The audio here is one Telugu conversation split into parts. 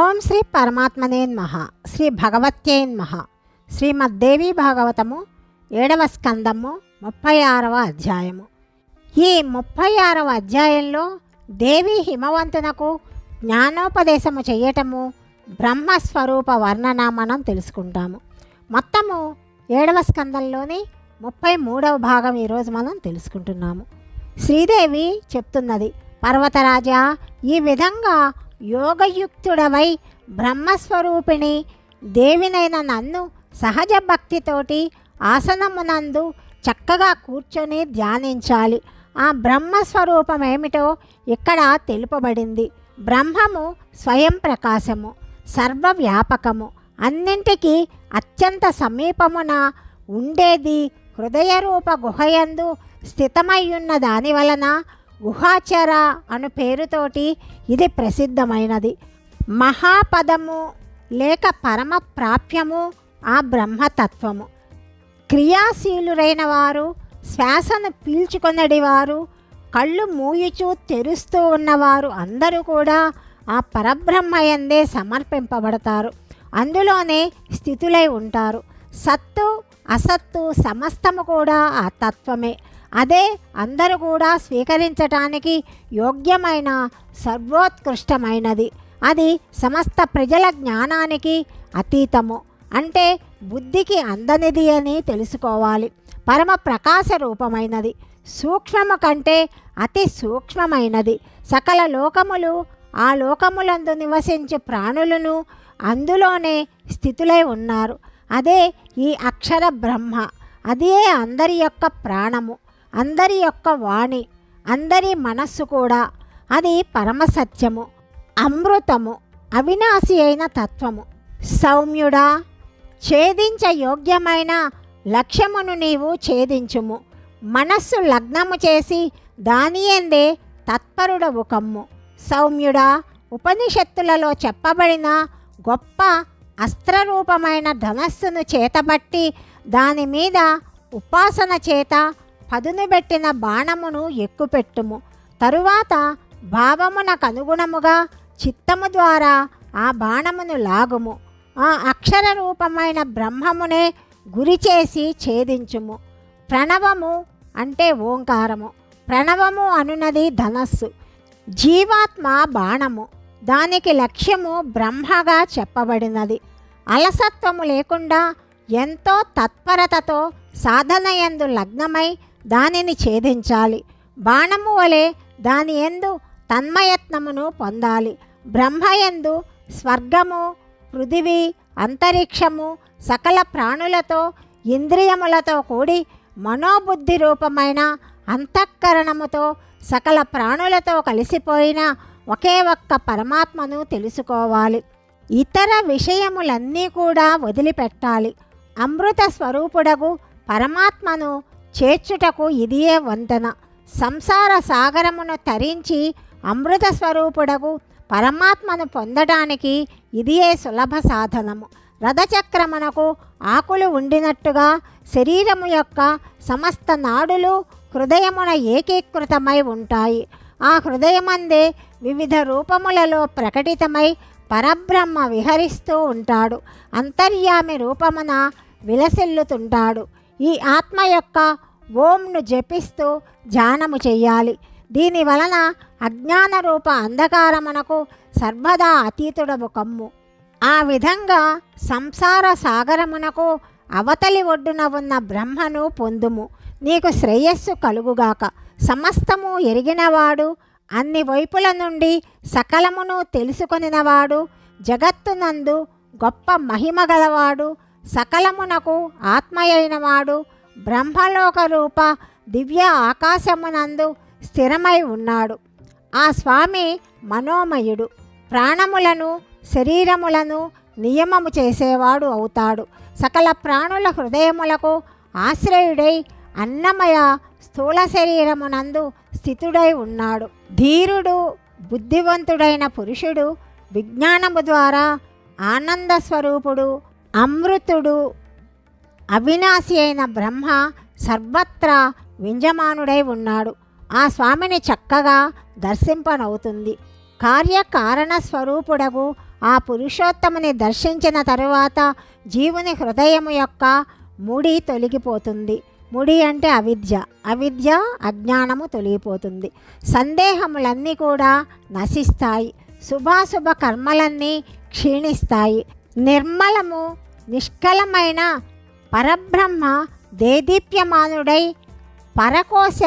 ఓం శ్రీ పరమాత్మనేన్మహ శ్రీ భగవత్యేన్మహ శ్రీమద్దేవి భాగవతము ఏడవ స్కందము ముప్పై ఆరవ అధ్యాయము. ఈ ముప్పై ఆరవ అధ్యాయంలో దేవి హిమవంతునకు జ్ఞానోపదేశము చేయటము బ్రహ్మస్వరూప వర్ణన మనం తెలుసుకుంటాము. మొత్తము ఏడవ స్కందంలోని ముప్పై మూడవ భాగం ఈరోజు మనం తెలుసుకుంటున్నాము. శ్రీదేవి చెప్తున్నది పర్వతరాజా ఈ విధంగా యోగయుక్తుడవై బ్రహ్మస్వరూపిణి దేవినైన నన్ను సహజ భక్తితోటి ఆసనమునందు చక్కగా కూర్చొని ధ్యానించాలి. ఆ బ్రహ్మస్వరూపం ఏమిటో ఇక్కడ తెలుపబడింది. బ్రహ్మము స్వయం ప్రకాశము సర్వవ్యాపకము. అన్నింటికీ అత్యంత సమీపమున ఉండేది హృదయరూప గుహయందు స్థితమయ్యున్న దాని వలన గుహాచర అను పేరుతోటి ఇది ప్రసిద్ధమైనది. మహాపదము లేక పరమ ప్రాప్యము ఆ బ్రహ్మతత్వము. క్రియాశీలురైన వారు శ్వాసను పీల్చుకొనడి వారు కళ్ళు మూయుచూ తెరుస్తూ ఉన్నవారు అందరూ కూడా ఆ పరబ్రహ్మయందే సమర్పింపబడతారు. అందులోనే స్థితులై ఉంటారు. సత్తు అసత్తు సమస్తము కూడా ఆ తత్వమే. అదే అందరూ కూడా స్వీకరించటానికి యోగ్యమైన సర్వోత్కృష్టమైనది. అది సమస్త ప్రజల జ్ఞానానికి అతీతము. అంటే బుద్ధికి అందనిది అని తెలుసుకోవాలి. పరమ ప్రకాశ రూపమైనది. సూక్ష్మము కంటే అతి సూక్ష్మమైనది. సకల లోకములు ఆ లోకములందు నివసించే ప్రాణులను అందులోనే స్థితులై ఉన్నారు. అదే ఈ అక్షర బ్రహ్మ. అదే అందరి యొక్క ప్రాణము. అందరి యొక్క వాణి అందరి మనస్సు కూడా అది పరమసత్యము అమృతము అవినాశి అయిన తత్వము. సౌమ్యుడా ఛేదించ యోగ్యమైన లక్ష్యమును నీవు ఛేదించుము. మనస్సు లగ్నము చేసి దానియందే తత్పరుడవు కమ్ము. సౌమ్యుడా ఉపనిషత్తులలో చెప్పబడిన గొప్ప అస్త్రరూపమైన ధనస్సును చేతబట్టి దాని మీద ఉపాసన చేత పదును పెట్టిన బాణమును ఎక్కుపెట్టుము తరువాత భావమునకు అనుగుణముగా చిత్తము ద్వారా ఆ బాణమును లాగుము. ఆ అక్షర రూపమైన బ్రహ్మమునే గురి చేసి ఛేదించుము. ప్రణవము అంటే ఓంకారము. ప్రణవము అనునది ధనస్సు. జీవాత్మ బాణము. దానికి లక్ష్యము బ్రహ్మగా చెప్పబడినది. అలసత్వము లేకుండా ఎంతో తత్పరతతో సాధన ఎందు లగ్నమై దానిని ఛేదించాలి. బాణము వలె దాని ఎందు తన్మయత్నమును పొందాలి. బ్రహ్మయందు స్వర్గము పృథివీ అంతరిక్షము సకల ప్రాణులతో ఇంద్రియములతో కూడి మనోబుద్ధి రూపమైన అంతఃకరణముతో సకల ప్రాణులతో కలిసిపోయిన ఒకే ఒక్క పరమాత్మను తెలుసుకోవాలి. ఇతర విషయములన్నీ కూడా వదిలిపెట్టాలి. అమృత స్వరూపుడగు పరమాత్మను చేర్చుటకు ఇదియే వంతెన. సంసార సాగరమును తరించి అమృత స్వరూపుడకు పరమాత్మను పొందడానికి ఇదియే సులభ సాధనము. రథచక్రమునకు ఆకులు ఉండినట్టుగా శరీరము యొక్క సమస్త నాడులు హృదయమున ఏకీకృతమై ఉంటాయి. ఆ హృదయమందే వివిధ రూపములలో ప్రకటితమై పరబ్రహ్మ విహరిస్తూ ఉంటాడు. అంతర్యామి రూపమున విలసిల్లుతుంటాడు. ఈ ఆత్మ యొక్క ఓంను జపిస్తూ ధ్యానము చేయాలి. దీని వలన అజ్ఞాన రూప అంధకారమునకు సర్వదా అతీతుడవు కమ్ము. ఆ విధంగా సంసార సాగరమునకు అవతలి ఒడ్డున ఉన్న బ్రహ్మను పొందుము. నీకు శ్రేయస్సు కలుగుగాక. సమస్తము ఎరిగినవాడు అన్ని వైపుల నుండి సకలమును తెలుసుకొనినవాడు జగత్తునందు గొప్ప మహిమ గలవాడు సకలమునకు ఆత్మయైనవాడు బ్రహ్మలోక రూప దివ్య ఆకాశమునందు స్థిరమై ఉన్నాడు. ఆ స్వామి మనోమయుడు. ప్రాణములను శరీరములను నియమము చేసేవాడు అవుతాడు. సకల ప్రాణుల హృదయములకు ఆశ్రయుడై అన్నమయ స్థూల శరీరమునందు స్థితుడై ఉన్నాడు. ధీరుడు బుద్ధివంతుడైన పురుషుడు విజ్ఞానము ద్వారా ఆనంద స్వరూపుడు అమృతుడు అవినాశి అయిన బ్రహ్మ సర్వత్రా వింజమానుడై ఉన్నాడు. ఆ స్వామిని చక్కగా దర్శింపనవుతుంది. కార్యకారణ స్వరూపుడగు ఆ పురుషోత్తముని దర్శించిన తరువాత జీవుని హృదయము యొక్క ముడి తొలగిపోతుంది. ముడి అంటే అవిద్య. అవిద్య అజ్ఞానము తొలగిపోతుంది. సందేహములన్నీ కూడా నశిస్తాయి. శుభాశుభ కర్మలన్నీ క్షీణిస్తాయి. నిర్మలము నిష్కలమైన పరబ్రహ్మ దేదీప్యమానుడై పరకోశ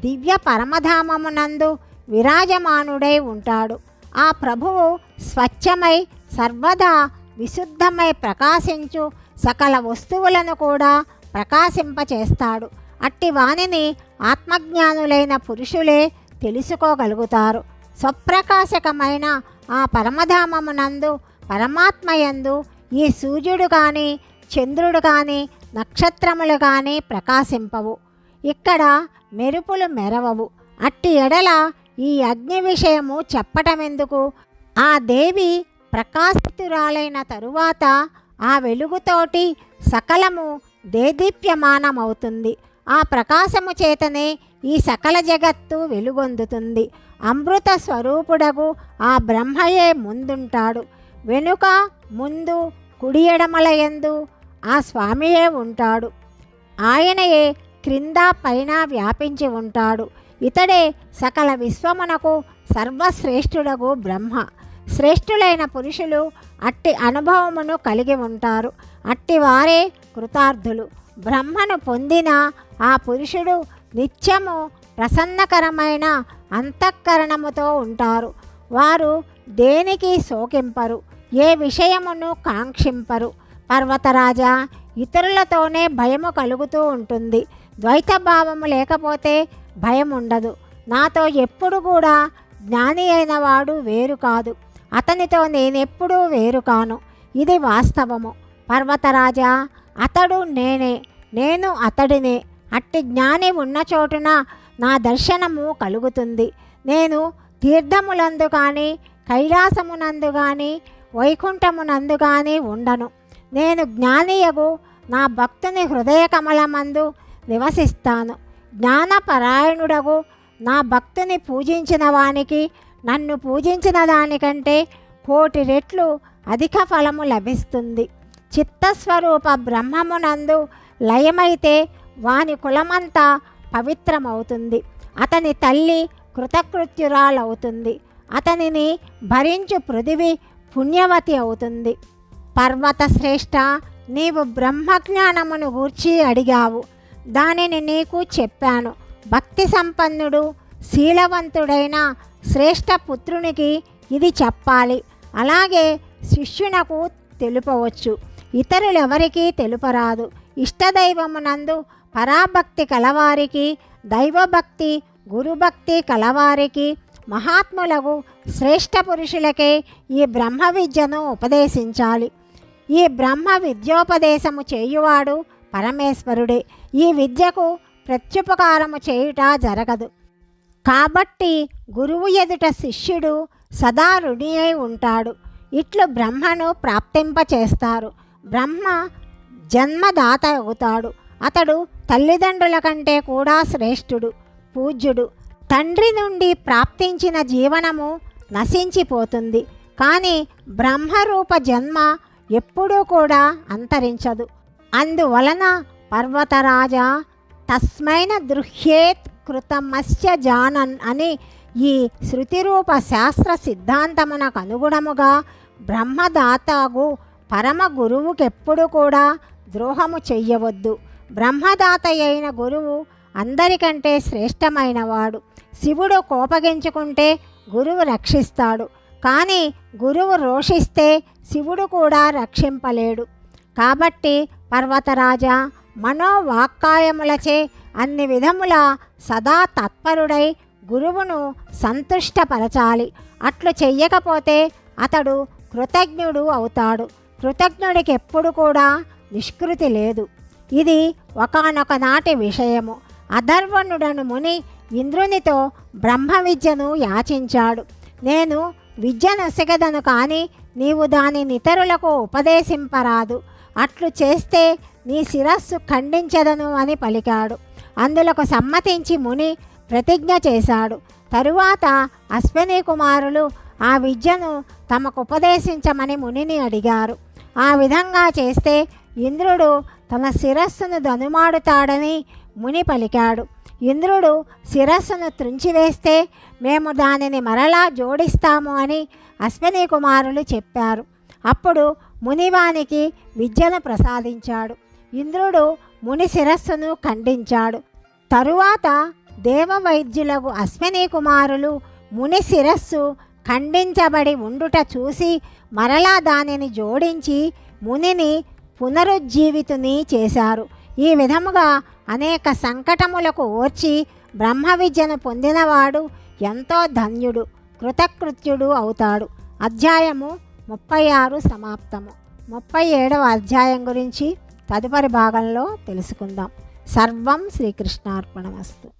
దివ్య పరమధామమునందు విరాజమానుడై ఉంటాడు. ఆ ప్రభువు స్వచ్ఛమై సర్వదా విశుద్ధమై ప్రకాశించు సకల వస్తువులను కూడా ప్రకాశింపచేస్తాడు. అట్టి వాణిని ఆత్మజ్ఞానులైన పురుషులే తెలుసుకోగలుగుతారు. స్వప్రకాశకమైన ఆ పరమధామమునందు పరమాత్మయందు ఈ సూర్యుడు కానీ చంద్రుడు కానీ నక్షత్రములు కానీ ప్రకాశింపవు. ఇక్కడ మెరుపులు మెరవవు. అట్టి ఎడల ఈ అగ్ని విషయము చెప్పటమెందుకు? ఆ దేవి ప్రకాశితురాలైన తరువాత ఆ వెలుగుతోటి సకలము దేదీప్యమానమవుతుంది. ఆ ప్రకాశము చేతనే ఈ సకల జగత్తు వెలుగొందుతుంది. అమృత స్వరూపుడగు ఆ బ్రహ్మయే ముందుంటాడు. వెనుక ముందు కుడి ఎడమలయందు ఆ స్వామియే ఉంటాడు. ఆయనయే క్రింద పైన వ్యాపించి ఉంటాడు. ఇతడే సకల విశ్వమునకు సర్వశ్రేష్ఠుడగు బ్రహ్మ. శ్రేష్ఠులైన పురుషులు అట్టి అనుభవమును కలిగి ఉంటారు. అట్టి వారే కృతార్థులు. బ్రహ్మను పొందిన ఆ పురుషుడు నిత్యము ప్రసన్నకరమైన అంతఃకరణముతో ఉంటారు. వారు దేనికి శోకింపరు? ఏ విషయమును కాంక్షింపరు. పర్వతరాజా ఇతరులతోనే భయము కలుగుతూ ఉంటుంది. ద్వైత భావము లేకపోతే భయం ఉండదు నాతో ఎప్పుడు కూడా జ్ఞాని అయిన వాడు వేరు కాదు. అతనితో నేనెప్పుడూ వేరు కాను. ఇది వాస్తవము. పర్వతరాజా అతడు నేనే నేను అతడినే. అట్టి జ్ఞాని ఉన్న చోటున నా దర్శనము కలుగుతుంది. నేను తీర్థములందు కానీ కైలాసమునందు కానీ వైకుంఠమునందు కానీ ఉండను. నేను జ్ఞానియగు నా భక్తుని హృదయ కమలమందు నివసిస్తాను. జ్ఞానపరాయణుడగు నా భక్తుని పూజించిన వానికి నన్ను పూజించిన దానికంటే కోటి రెట్లు అధిక ఫలము లభిస్తుంది. చిత్తస్వరూప బ్రహ్మమునందు లయమైతే వాని కులమంతా పవిత్రమవుతుంది. అతని తల్లి కృతకృత్యురాలవుతుంది. అతనిని భరించు పృథివి పుణ్యవతి అవుతుంది. పర్వత శ్రేష్ఠ నీవు బ్రహ్మజ్ఞానమును గూర్చి అడిగావు. దానిని నీకు చెప్పాను. భక్తి సంపన్నుడు శీలవంతుడైన శ్రేష్ఠ పుత్రునికి ఇది చెప్పాలి. అలాగే శిష్యునకు తెలుపవచ్చు. ఇతరులెవరికీ తెలుపరాదు. ఇష్టదైవమునందు పరాభక్తి కలవారికి దైవభక్తి గురుభక్తి కలవారికి మహాత్ములకు శ్రేష్ఠ పురుషులకే ఈ బ్రహ్మ విద్యను ఉపదేశించాలి. ఈ బ్రహ్మ విద్యోపదేశము చేయువాడు పరమేశ్వరుడే. ఈ విద్యకు ప్రత్యుపకారము చేయుట జరగదు. కాబట్టి గురువు ఎదుట శిష్యుడు సదా రుణి అయి ఉంటాడు. ఇట్లు బ్రహ్మను ప్రాప్తింపచేస్తారు. బ్రహ్మ జన్మదాత అవుతాడు. అతడు తల్లిదండ్రుల కంటే కూడా శ్రేష్ఠుడు పూజ్యుడు. తండ్రి నుండి ప్రాప్తించిన జీవనము నశించిపోతుంది. కానీ బ్రహ్మరూప జన్మ ఎప్పుడూ కూడా అంతరించదు. అందువలన పర్వతరాజా తస్మైన దృహ్యేత్ కృతమస్య జానన్ అని ఈ శృతిరూప శాస్త్ర సిద్ధాంతమునకు అనుగుణముగా బ్రహ్మదాతగు పరమ గురువుకెప్పుడు కూడా ద్రోహము చెయ్యవద్దు. బ్రహ్మదాత అయిన గురువు అందరికంటే శ్రేష్టమైనవాడు. శివుడు కోపగించుకుంటే గురువు రక్షిస్తాడు. కానీ గురువు రోషిస్తే శివుడు కూడా రక్షింపలేడు. కాబట్టి పర్వతరాజా మనోవాక్కాయములచే అన్ని విధముల సదా తత్పరుడై గురువును సంతుష్టపరచాలి. అట్లు చెయ్యకపోతే అతడు కృతజ్ఞుడు అవుతాడు. కృతజ్ఞుడికి ఎప్పుడు కూడా నిష్కృతి లేదు. ఇది ఒకనొకనాటి విషయము. అధర్వణుడను ముని ఇంద్రునితో బ్రహ్మ విద్యను యాచించాడు. నేను విద్య నసగదను కానీ నీవు దానిని ఇతరులకు ఉపదేశింపరాదు. అట్లు చేస్తే నీ శిరస్సు ఖండించదను అని పలికాడు. అందులకు సమ్మతించి ముని ప్రతిజ్ఞ చేశాడు. తరువాత అశ్విని కుమారులు ఆ విద్యను తమకు ఉపదేశించమని మునిని అడిగారు. ఆ విధంగా చేస్తే ఇంద్రుడు తన శిరస్సును ధనుమాడుతాడని ముని పలికాడు. ఇంద్రుడు శిరస్సును త్రుంచివేస్తే మేము దానిని మరలా జోడిస్తాము అని అశ్విని కుమారులు చెప్పారు. అప్పుడు మునివానికి విద్యను ప్రసాదించాడు. ఇంద్రుడు ముని శిరస్సును ఖండించాడు. తరువాత దేవవైద్యులకు అశ్విని కుమారులు ముని శిరస్సు ఖండించబడి ఉండుట చూసి మరలా దానిని జోడించి మునిని పునరుజ్జీవితుని చేశారు. ఈ విధముగా అనేక సంకటములకు ఓర్చి బ్రహ్మ విద్యను పొందినవాడు ఎంతో ధన్యుడు కృతకృత్యుడు అవుతాడు. అధ్యాయము ముప్పై ఆరు సమాప్తము. ముప్పై ఏడవ అధ్యాయం గురించి తదుపరి భాగంలో తెలుసుకుందాం. సర్వం శ్రీకృష్ణార్పణమస్తు.